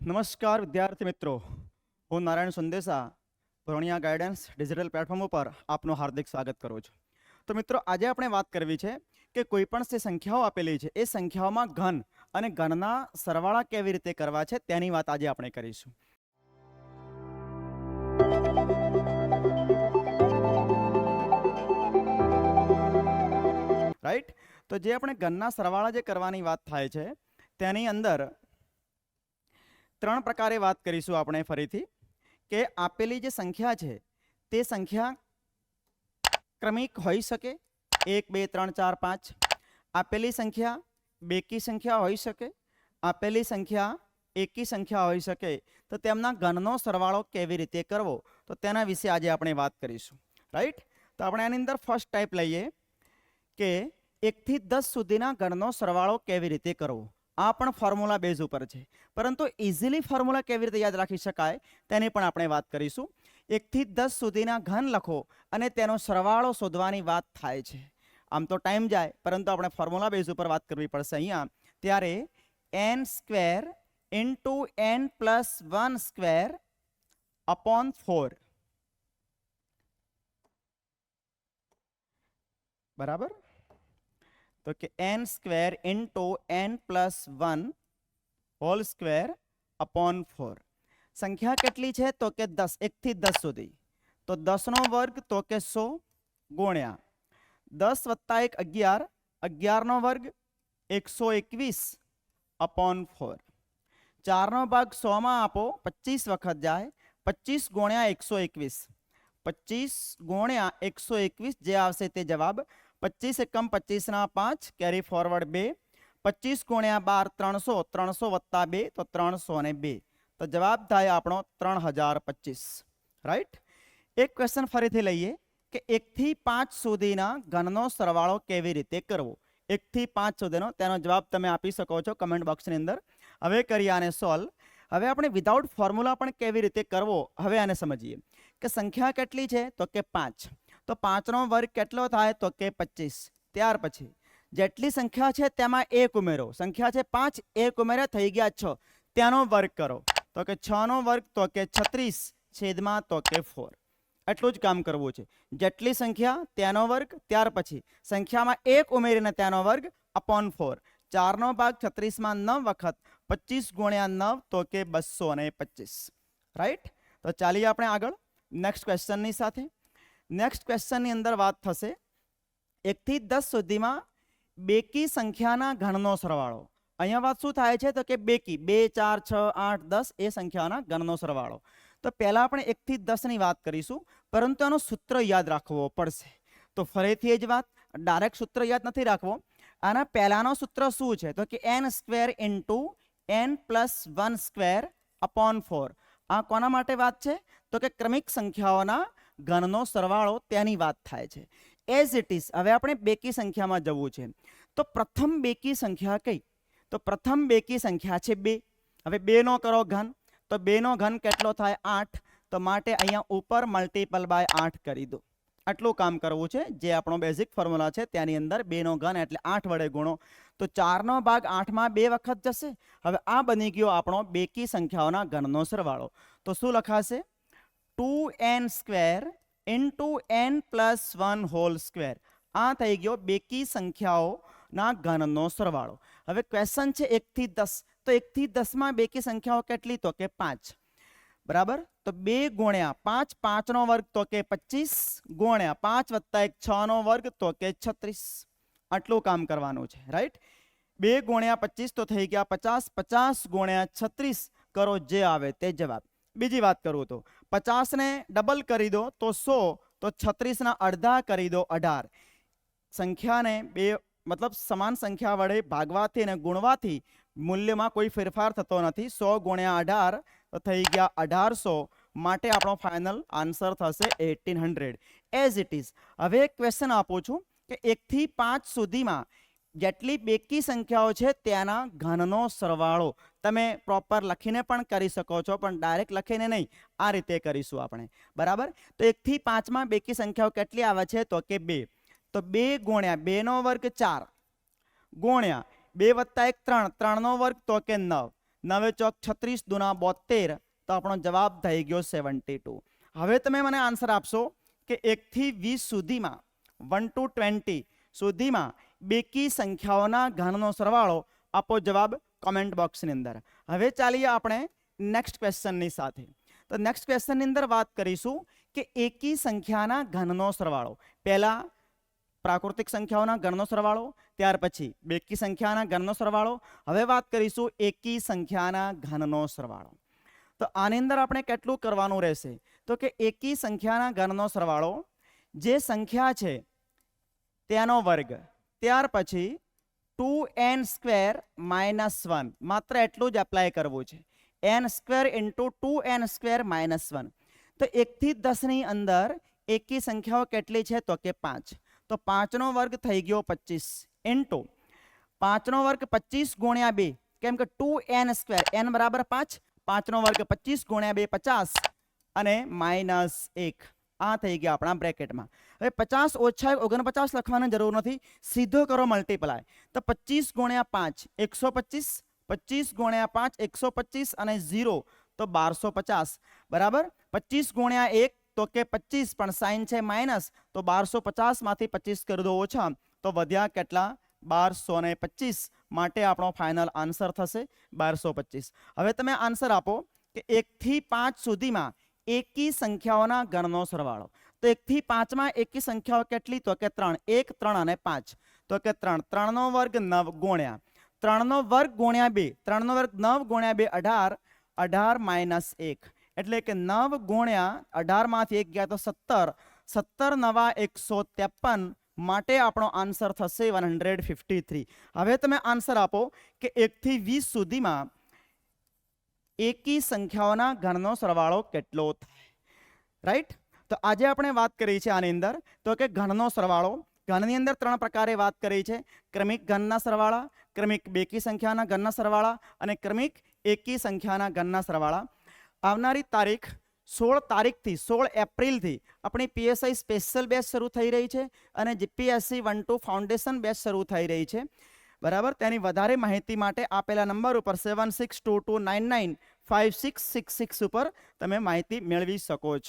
નમસ્કાર વિદ્યાર્થી મિત્રો. હું નારાયણ સંદેશા ભરણિયા ગાઈડન્સ ડિજિટલ પ્લેટફોર્મ ઉપર આપનું હાર્દિક સ્વાગત કરું છું. તો મિત્રો, આજે આપણે વાત કરવી છે કે કોઈ પણ જે સંખ્યાઓ આપેલી છે, એ સંખ્યાઓમાં ઘન અને ઘનના સરવાળા કેવી રીતે કરવા છે તેની વાત આજે આપણે કરીશું. રાઈટ તો જે આપણે ઘનના સરવાળા જે કરવાની વાત થાય છે, તેની અંદર ત્રણ પ્રકારે વાત કરીશું આપણે ફરીથી કે આપેલી જે સંખ્યા છે, તે સંખ્યા ક્રમિક હોઈ શકે, એક, બે, ત્રણ, ચાર, પાંચ. આપેલી સંખ્યા બેકી સંખ્યા હોઈ શકે, આપેલી સંખ્યા એકી સંખ્યા હોઈ શકે. તો તેમના ઘનનો સરવાળો કેવી રીતે કરવો? તો તેના વિશે આજે આપણે વાત કરીશું. રાઈટ તો આપણે આની અંદર ફર્સ્ટ ટાઈપ લઈએ કે એકથી દસ સુધીના ગણનો સરવાળો કેવી રીતે કરવો? આ પણ ફોર્મ્યુલા બેઝ ઉપર છે. પરંતુ ઇઝીલી ફોર્મ્યુલા કેવી રીતે યાદ રાખી શકાય તેની પણ આપણે વાત કરીશું. એકથી દસ સુધીના ઘન લખો અને તેનો સરવાળો શોધવાની વાત થાય છે. આમ તો ટાઈમ જાય, પરંતુ આપણે ફોર્મ્યુલા બેઝ ઉપર વાત કરવી પડશે અહીંયા. ત્યારે n square into n plus one square upon four. બરાબર? તો કે n square into n plus one whole square upon four સંખ્યા કેટલી છે તો કે દસ એકથી દસ સુધી તો દસનો વર્ગ તો કે સો ગુણ્યા દસ વત્તા એક અગિયાર અગિયારનો વર્ગ એકસો એકવીસ અપોન ફોર ચારનો ભાગ સોમાં આપો પચીસ વખત જાય પચીસ ગુણ્યા એકસો એકવીસ પચીસ ગુણ્યા એકસો એકવીસ જે આવશે તે જવાબ પચીસ એકમ પચીસના પાંચ કેરી ફોરવર્ડ બે. પચીસ ગુણ્યા બાર, ત્રણસો ત્રણસો વત્તા બે, તો ત્રણસો ને બે. તો જવાબ થાય આપણો ત્રણ હજાર પચીસ. રાઈટ એક ક્વેશ્ચન ફરીથી લઈએ કે એકથી પાંચ સુધીના ઘનનો સરવાળો કેવી રીતે કરવો? એકથી પાંચ સુધીનો, તેનો જવાબ તમે આપી શકો છો કમેન્ટ બોક્સની અંદર. હવે કરીએ આને સોલ્વ હવે આપણે વિધાઉટ ફોર્મ્યુલા પણ કેવી રીતે કરવો? હવે આને સમજીએ. કે સંખ્યા કેટલી છે? તો કે પાંચ. તો પાંચનો વર્ગ કેટલો થાય તો કે પચીસ. ત્યાર પછી, જેટલી સંખ્યા છે તેમાં એક ઉમેરો. સંખ્યા છે પાંચ, એક ઉમેર્યા થઈ ગયા છ. ત્યાંનો વર્ગ કરો. તો કે છ નો વર્ગ તો કે છત્રીસ, છેદમાં તો કે ફોર. એટલું જ કામ કરવું છે. જેટલી સંખ્યા, ત્યાંનો વર્ગ, ત્યાર પછી, સંખ્યામાં એક ઉમેરીને ત્યાંનો વર્ગ અપોન ફોર ચારનો ભાગ છત્રીસમાં નવ વખત, પચીસ ગુણ્યા નવ તો કે બસો અને પચીસ. રાઈટ તો ચાલીએ આપણે આગળ. નેક્સ્ટ ક્વેશ્ચનની સાથે. નેક્સ્ટ ક્વેશ્ચનની અંદર વાત થશે. એકથી દસ સુધીમાં બેકી સંખ્યાના ઘણનો સરવાળો. અહીંયા વાત શું થાય છે? તો કે બેકી, બે, ચાર, છ, આઠ, દસ એ સંખ્યાના ઘણનો સરવાળો. તો પહેલાં આપણે એકથી દસની વાત કરીશું, પરંતુ આનો સૂત્ર યાદ રાખવો પડશે. તો ફરીથી એ જ વાત, ડાયરેક્ટ સૂત્ર યાદ નથી રાખવો. આના પહેલાંનો સૂત્ર શું છે? તો કે n square into n plus one square upon four આ કોના માટે વાત છે? તો કે ક્રમિક સંખ્યાઓના ઘનનો સરવાળો તેની વાત થાય છે. એઝ ઇટ ઇઝ હવે આપણે બેકી સંખ્યામાં જવું છે. તો પ્રથમ બેકી સંખ્યા કઈ? તો પ્રથમ બેકી સંખ્યા છે બે. હવે બેનો કરો ઘન. તો બેનો ઘન કેટલો થાય? આઠ. તો માટે અહીંયા ઉપર મલ્ટીપલ બાય આઠ કરી દો. આટલું કામ કરવું છે. જે આપણો બેઝિક ફોર્મ્યુલા છે, ત્યાંની અંદર બેનો ઘન એટલે આઠ વડે ગુણો. તો ચારનો ભાગ આઠમાં બે વખત જશે. હવે આ બની ગયો આપણો બેકી સંખ્યાઓના ઘનનો સરવાળો. તો શું લખાશે? Two n square into n plus one whole square આ થઈ ગયો બેકી સંખ્યાઓના ઘનનો સરવાળો. હવે ક્વેશ્ચન છે એકથી દસ. તો એકથી દસમાં બેકી સંખ્યાઓ કેટલી? તો કે પાંચ. બરાબર? તો બે ગુણ્યા પાંચ, પાંચનો વર્ગ તો કે પચીસ. ગુણ્યા પાંચ વત્તા એક છનો વર્ગ તો કે છત્રીસ. આટલું કામ કરવાનું છે રાઈટ બે ગુણ્યા પચીસ તો થઈ ગયા પચાસ. પચાસ ગુણ્યા છત્રીસ કરો જે આવે તે જવાબ. બીજી વાત કરું તો પચાસને ડબલ કરી દો તો સો, તો છત્રીસના અડધા કરી દો અઢાર. સંખ્યાને બે, મતલબ સમાન સંખ્યા વડે ભાગવાથી અને ગુણવાથી મૂલ્યમાં કોઈ ફેરફાર થતો નથી. સો ગુણ્યા અઢાર, તો થઈ ગયા અઢારસો. માટે આપણો ફાઇનલ આન્સર થશે eighteen hundred as it is હવે એક ક્વેશ્ચન આપું છું કે એકથી પાંચ સુધીમાં જેટલી બેકી સંખ્યાઓ છે, ત્યાંના ઘનનો સરવાળો. તમે પ્રોપર લખીને પણ કરી શકો છો, પણ ડાયરેક્ટ લખીને નહીં. આ રીતે કરીશું આપણે. બરાબર? તો એકથી પાંચમાં બેકી સંખ્યાઓ કેટલી આવે છે? તો કે બે. તો બે ગુણ્યા બેનો વર્ગ ચાર. ગુણ્યા બે વત્તા એક ત્રણ. ત્રણનો વર્ગ તો કે નવ. નવે ચોક છત્રીસ દુના બોતેર તો આપણો જવાબ થઈ ગયો સેવન્ટી ટુ. હવે તમે મને આન્સર આપશો કે એકથી વીસ સુધીમાં, વન ટુ ટ્વેન્ટી સુધીમાં બેકી સંખ્યાઓના ઘનનો સરવાળો આપો જવાબ કોમેન્ટ બોક્સની અંદર. હવે ચાલીએ આપણે નેક્સ્ટ ક્વેશ્ચનની સાથે. તો નેક્સ્ટ ક્વેશ્ચનની અંદર વાત કરીશું કે એકી સંખ્યાના ઘનનો સરવાળો. પહેલા પ્રાકૃતિક સંખ્યાઓના ગણનો સરવાળો, ત્યાર પછી બેકી સંખ્યાના ઘનનો સરવાળો. હવે વાત કરીશું એકી સંખ્યાના ઘનનો સરવાળો. તો આની અંદર આપણે કેટલું કરવાનું રહેશે? તો કે એકી સંખ્યાના ગણનો સરવાળો જે સંખ્યા છે તેનો વર્ગ. ત્યાર પછી two n square minus one. માત્ર એટલું જ એપ્લાય કરવું છે. N square into two n square minus one. તો એકથી દસની અંદર એકી સંખ્યાઓ કેટલી છે? તો કે પાંચ. તો પાંચનો વર્ગ થઈ ગયો પચીસ. ઇન્ટુ પાંચનો વર્ગ પચીસ ગુણ્યા બે. કેમ કે ટુ એન સ્ક્વેર. એન બરાબર પાંચ. પાંચનો વર્ગ પચીસ ગુણ્યા બે પચાસ. અને માઇનસ એક. આ થઈ ગયા આપણા બ્રેકેટમાં. હવે પચાસ ઓછા ઓગણપચાસ લખવાની જરૂર નથી, સીધો કરો મલ્ટીપ્લાય તો પચીસ ગુણ્યા પાંચ, એકસો પચીસ પચીસ ગુણ્યા પાંચ, એકસો પચીસ અને ઝીરો, તો બારસો પચાસ. બરાબર? પચીસ ગુણ્યા એક, તો કે પચીસ, પણ સાઇન છે માઇનસ તો બારસો પચાસમાંથી પચીસ કરી દો ઓછા, તો વધ્યા કેટલા? બારસો ને પચીસ. માટે આપણો ફાઇનલ આન્સર થશે બારસો પચીસ. હવે તમે આન્સર આપો કે એકથી પાંચ સુધીમાં એકી સંખ્યાઓના ગણનો સરવાળો. તો એકથી પાંચમાં એકી સંખ્યાઓ કેટલી? તો કે ત્રણ. એક, ત્રણ અને પાંચ. તો કે ત્રણ. ત્રણનો વર્ગ નવ ગુણ્યા. ત્રણનો વર્ગ ગુણ્યા બે. ત્રણનો વર્ગ નવ ગુણ્યા બે, અઢાર. અઢાર માઇનસ એક. એટલે કે નવ ગુણ્યા અઢારમાંથી એક ગયા તો સત્તર. સત્તર નવા એકસો ત્રેપન માટે આપણો આન્સર થશે વન હંડ્રેડ ફિફ્ટી થ્રી. હવે તમે આન્સર આપો કે એકથી વીસ સુધીમાં એકી સંખ્યાઓના ગણનો સરવાળો કેટલો થાય? રાઈટ તો આજે આપણે વાત કરી છે આની અંદર. તો કે ઘનનો સરવાળો ઘનની અંદર ત્રણ પ્રકારે વાત કરી છે. ક્રમિક ઘનના સરવાળા, ક્રમિક બેકી સંખ્યાના ઘનના સરવાળા અને ક્રમિક એકી સંખ્યાના ઘનના સરવાળા. આવનારી તારીખ સોળ તારીખથી, સોળ એપ્રિલથી આપણી પીએસઆઈ સ્પેશિયલ બેચ શરૂ થઈ રહી છે અને GPSC one two foundation batch શરૂ થઈ રહી છે. બરાબર? તેની વધારે માહિતી માટે આપેલા નંબર ઉપર seven six two two nine nine five six six six ઉપર તમે માહિતી મેળવી શકો છો.